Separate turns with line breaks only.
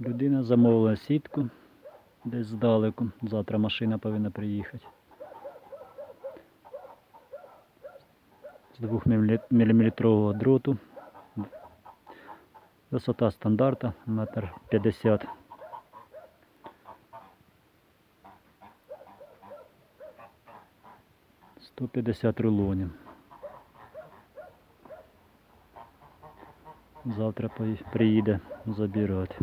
Людина замовила сітку десь здалеку. Завтра машина повинна приїхати. З 2 мм дроту. Висота стандарта метр 50. Сто п'ятдесят рулонів. Завтра приїде забирати.